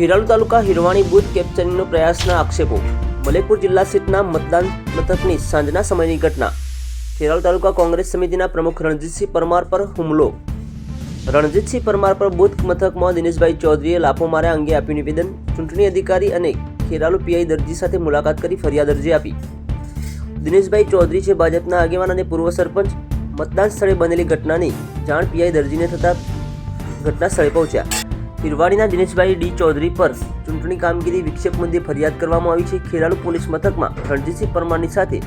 ખેરાલુ તાલુકા Hirwani booth કેપ્ચરિંગનો પ્રયાસના આક્ષેપો. મલેકપુર જિલ્લા સીટના મતદાન મથકની સાંજના સમયની ઘટના. ખેરાલુ તાલુકા કોંગ્રેસ સમિતિના પ્રમુખ રણજીતસિંહ પરમાર પર હુમલો. રણજીતસિંહ પરમાર પર બુથ મથકમાં દિનેશભાઈ ચૌધરીએ લાફો માર્યા અંગે આપ્યું નિવેદન. ચૂંટણી અધિકારી અને ખેરાલુ પીઆઈ દરજી સાથે મુલાકાત કરી ફરિયાદ અરજી આપી. દિનેશભાઈ ચૌધરી છે ભાજપના આગેવાન અને પૂર્વ સરપંચ. મતદાન સ્થળે બનેલી ઘટનાની જાણ પીઆઈ દરજીને થતાં ઘટના સ્થળે પહોંચ્યા. હિરવાડીના દિનેશભાઈ ડી ચૌધરી પર ચૂંટણી કામગીરી વિક્ષેપ મુદ્દે ફરિયાદ કરવામાં આવી છે. ખેરાલુ પોલીસ મથકમાં રણજીતસિંહ પરમારની સાથે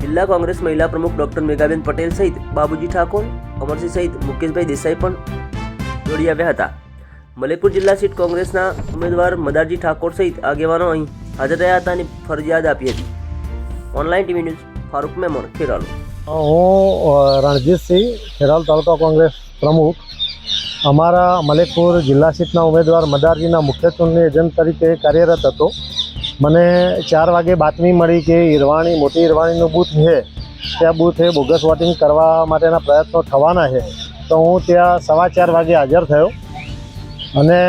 જિલ્લા કોંગ્રેસ મહિલા પ્રમુખ ડોક્ટર મેઘાબેન પટેલ સહિત બાબુજી ઠાકોર, અમરસિંહ સહિત મુકેશભાઈ દેસાઈ પણ દોડી આવ્યા હતા. મલેકપુર જિલ્લા સીટ કોંગ્રેસના ઉમેદવાર મદારજી ઠાકોર સહિત આગેવાનો અહીં હાજર રહ્યા હતા અને ફરિયાદ આપી હતી. ઓનલાઈન ટીવી ન્યૂઝ ફારૂક મેમોર ખેરાલુ. હું રણજીતસિંહ, ખેરાલ તાલુકા કોંગ્રેસ પ્રમુખ અમારા મલેકપુર જિલ્લા સીટના ઉમેદવાર મદારજીના મુખ્ય ચૂંટણી એજન્ટ તરીકે કાર્યરત હતો. મને ચાર વાગે બાતમી મળી કે ઈરવાણી, મોટી ઈરવાણીનું બૂથ છે. ત્યાં બૂથે બોગસ વોટિંગ કરવા માટેના પ્રયત્નો થવાના છે. તો હું ત્યાં સવા ચાર વાગે હાજર થયો. અને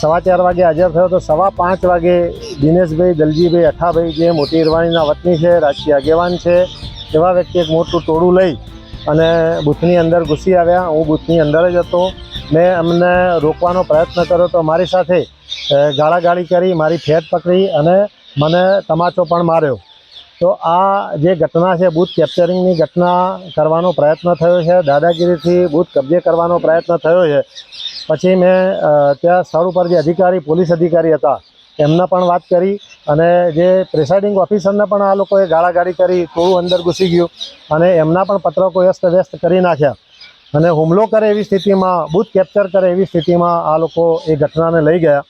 સવા ચાર વાગે હાજર થયો તો સવા પાંચ વાગે દિનેશભાઈ, દલજીભાઈ, અઠાભાઈ જે મોટી ઈરવાણીના વતની છે, રાજકીય આગેવાન છે, એવા વ્યક્તિ એક મોટું ટોળું લઈ અને બૂથની અંદર ઘૂસી આવ્યા. હું બૂથની અંદર જ હતો. મેં અમને રોકવાનો પ્રયત્ન કર્યો તો મારી સાથે ગાળાગાળી કરી, મારી ફેટ પકડી અને મને તમાચો પણ માર્યો. તો આ જે ઘટના છે, બૂથ કેપ્ચરિંગની ઘટના કરવાનો પ્રયત્ન થયો છે, દાદાગીરીથી બૂથ કબજે કરવાનો પ્રયત્ન થયો છે. પછી મેં ત્યાં સ્થળ ઉપર જે અધિકારી, પોલીસ અધિકારી હતા, એમના પણ વાત કરી અને જે પ્રિસાઇડિંગ ઓફિસરને પણ આ લોકોએ ગાળાગાળી કરી, થોડું અંદર ઘૂસી ગયું અને એમના પણ પત્રકો વ્યસ્ત વ્યસ્ત કરી નાખ્યા. અને હુમલો કરે એવી સ્થિતિમાં, બૂથ કેપ્ચર કરે એવી સ્થિતિમાં આ લોકો એ ઘટનાને લઈ ગયા.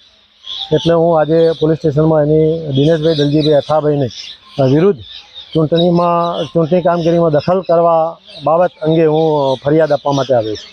એટલે હું આજે પોલીસ સ્ટેશનમાં એની દિનેશભાઈ દલજીભાઈ અથાભાઈને વિરુદ્ધ ચૂંટણીમાં, ચૂંટણી કામગીરીમાં દખલ કરવા બાબત અંગે હું ફરિયાદ આપવા માટે આવ્યો છું.